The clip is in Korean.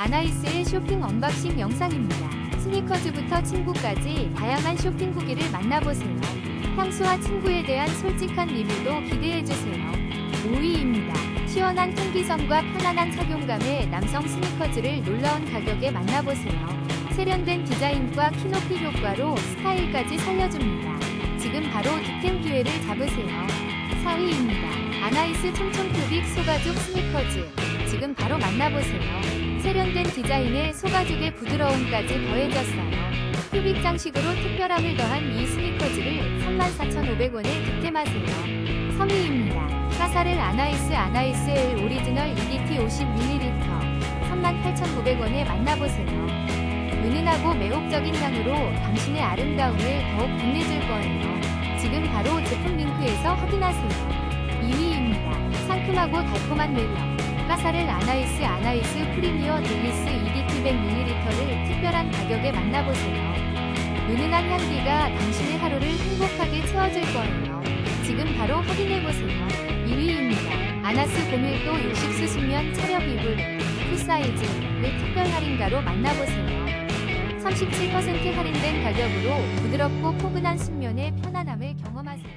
아나이스의 쇼핑 언박싱 영상입니다. 스니커즈부터 친구까지 다양한 쇼핑 후기를 만나보세요. 향수와 친구에 대한 솔직한 리뷰도 기대해주세요. 5위입니다. 시원한 통기성과 편안한 착용감의 남성 스니커즈를 놀라운 가격에 만나보세요. 세련된 디자인과 키높이 효과로 스타일까지 살려줍니다. 지금 바로 득템 기회를 잡으세요. 4위입니다. 아나이스 촘촘큐빅 소가죽 스니커즈. 지금 바로 만나보세요. 세련된 디자인에 소가죽의 부드러움까지 더해졌어요. 큐빅 장식으로 특별함을 더한 이 스니커즈를 34,500원에 득템하세요. 3위입니다. 카사를 아나이스 아나이스 L 오리지널 EDT 50ml 38,900원에 만나보세요. 은은하고 매혹적인 향으로 당신의 아름다움을 더욱 빛내줄 거예요. 지금 바로 제품 링크에서 확인하세요. 2위입니다. 상큼하고 달콤한 멜론. 카사를 아나이스 아나이스 프리미어 델리스 EDT 100ml를 특별한 가격에 만나보세요. 은은한 향기가 당신의 하루를 행복하게 채워줄 거예요. 지금 바로 확인해보세요. 2위입니다. 아나스 고밀도 60수 순면 차력 이불 풀사이즈를 특별 할인가로 만나보세요. 37% 할인된 가격으로 부드럽고 포근한 순면의 편안함을 경험하세요.